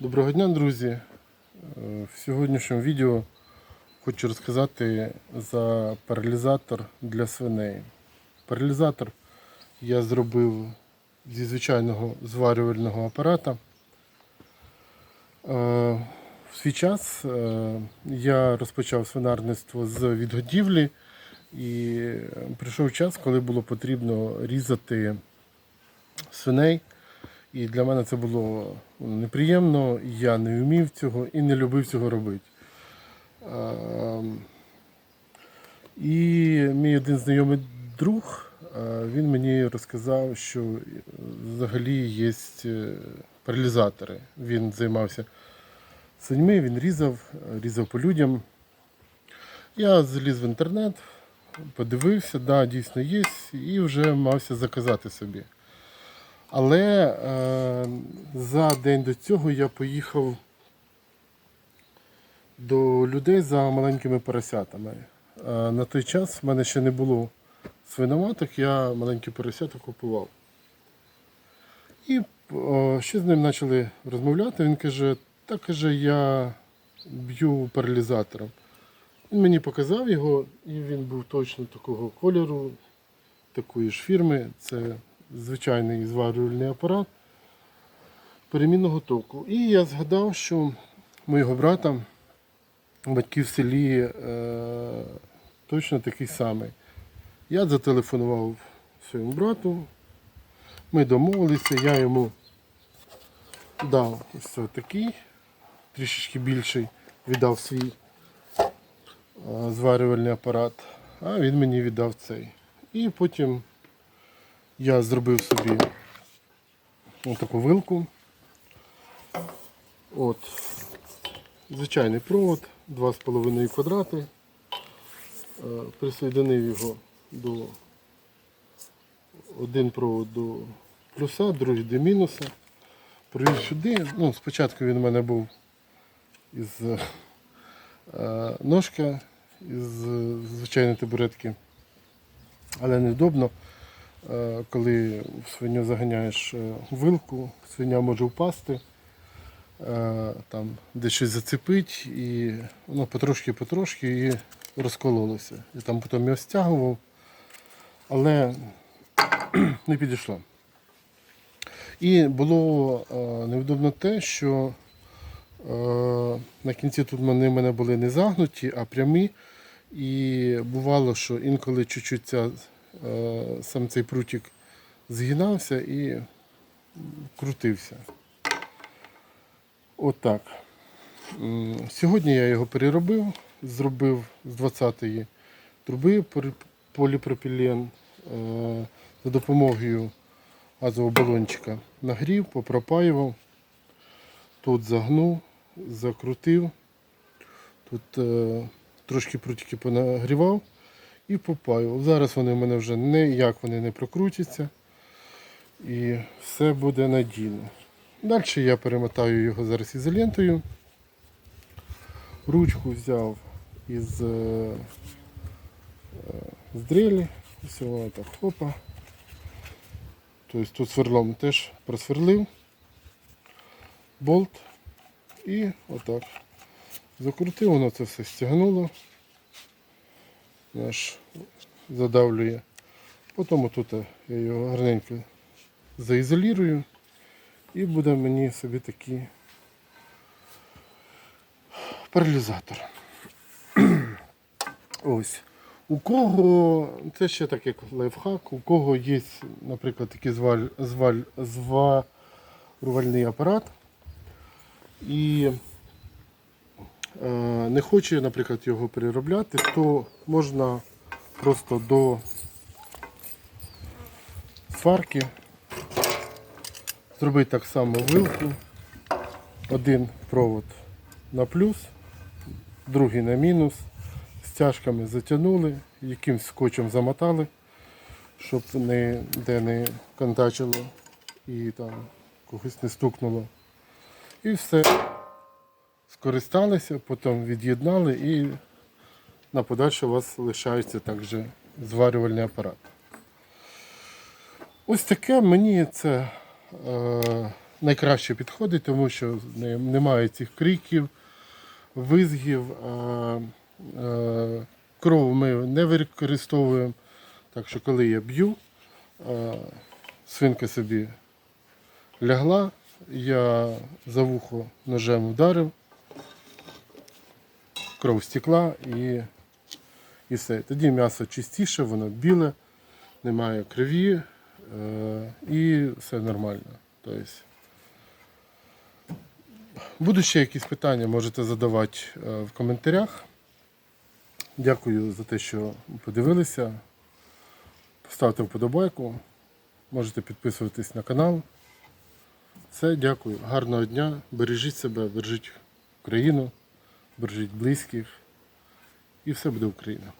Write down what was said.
Доброго дня, друзі. Е, В сьогоднішньому відео хочу розказати за паралізатор для свиней. Паралізатор я зробив зі звичайного зварювального апарата. Е, В свій час е, я розпочав свинарництво з відгодівлі і прийшов час, коли було потрібно різати свиней. І для мене це було неприємно, я не вмів цього і не любив цього робити. Ем, І мій один знайомий друг, е, він мені розказав, що взагалі є е, паралізатори. Він займався свиньми, він різав, різав по людям. Я заліз в інтернет, подивився, да, дійсно є, і вже мався заказати собі. Але е, за день до цього я поїхав до людей за маленькими поросятами. Е, на той час в мене ще не було свиноматок, я маленькі поросята купував. І е, ще з ним почали розмовляти. Він каже, так каже, я б'ю паралізатором. Він мені показав його, і він був точно такого кольору, такої ж фірми. Це звичайний зварювальний апарат перемінного току. І я згадав, що моєго брата, батьки в селі е, точно такий самий. Я зателефонував своєму брату, ми домовилися, я йому дав ось такий, трішечки більший, віддав свій е, зварювальний апарат, а він мені віддав цей. І потім я зробив собі таку вилку. От. Звичайний провод, 2,5 квадрати. Е, Присоединив його до один провод до плюса, другий до мінуса. Привів сюди. Ну, спочатку він у мене був із е, ножка, із е, звичайної табуретки, але невдобно. Е, коли в свиню заганяєш е, вилку, свиня може впасти, е, там десь щось зацепить і воно потрошки-потрошки і розкололося. Я там потім його стягував, але не підійшло. І було невдобно те, що на кінці тут вони в мене були не загнуті, а прямі. І бувало, що інколи чуть-чуть ця, сам цей прутик згинався і крутився. За Сьогодні я його переробив, зробив з 20-ї труби полі- поліпропілен е, за допомогою газового балончика. Нагрів, попропаював, тут загнув, закрутив, тут е, трошки прутики понагрівав і попаював. Зараз вони в мене вже ніяк вони не прокрутяться і все буде надійно. Далі я перемотаю його зараз ізолентою. Ручку взяв із е, е, з дрелі. Вона так хопа. Тобто тут сверлом теж просверлив болт і отак. Закрутив, воно це все стягнуло. Наш задавлює. Потім отут я його гарненько заізолірую і буде мені собі такий паралізатор. Ось. У кого, це ще так як лайфхак, у кого є, наприклад, такий зваль, зваль, зварювальний апарат і не хоче, наприклад, його переробляти, то можна просто до сварки зробити так само вилку. Один провод на плюс, другий на мінус. Стяжками затягнули, якимсь скотчем замотали, щоб ніде не контачило і там когось не стукнуло. І все. Скористалися, потім від'єднали і на подальше у вас лишається також зварювальний апарат. Ось таке мені це е, найкраще підходить, тому що немає цих криків, визгів. а, е, Кров ми не використовуємо. Так що коли я б'ю, е, свинка собі лягла, я за вухо ножем ударив, кров стекла і, і все. Тоді м'ясо чистіше, воно біле, немає крові е, і все нормально. Тобто, будуть ще якісь питання, можете задавати е, в коментарях. Дякую за те, що подивилися. Поставте вподобайку. Можете підписуватись на канал. Все, дякую. Гарного дня. Бережіть себе, бережіть Україну, бережіть близьких. І все буде Україна.